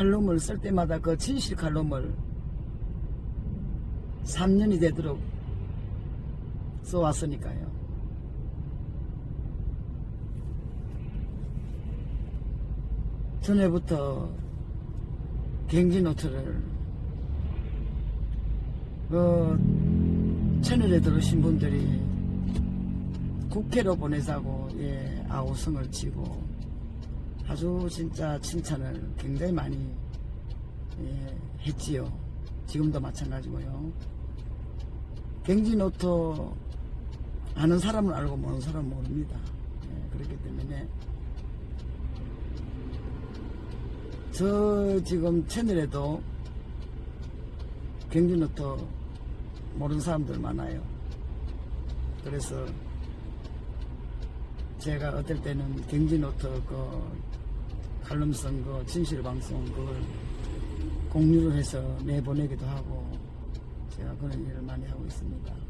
칼럼을 쓸 때마다 그 진실 칼럼을 3년이 되도록 써왔으니까요. 전에부터 경기노트를 그 채널에 들으신 분들이 국회로 보내자고 예, 아우성을 치고 아주 진짜 칭찬을 굉장히 많이 예, 했지요. 지금도 마찬가지고요. 경지노트 아는 사람은 알고 모르는 사람은 모릅니다. 예, 그렇기 때문에 저 지금 채널에도 경지노트 모르는 사람들 많아요. 그래서 제가 어떨 때는 경지노트 그 칼럼성 그 진실 방송 그걸 공유를 해서 내보내기도 하고 제가 그런 일을 많이 하고 있습니다.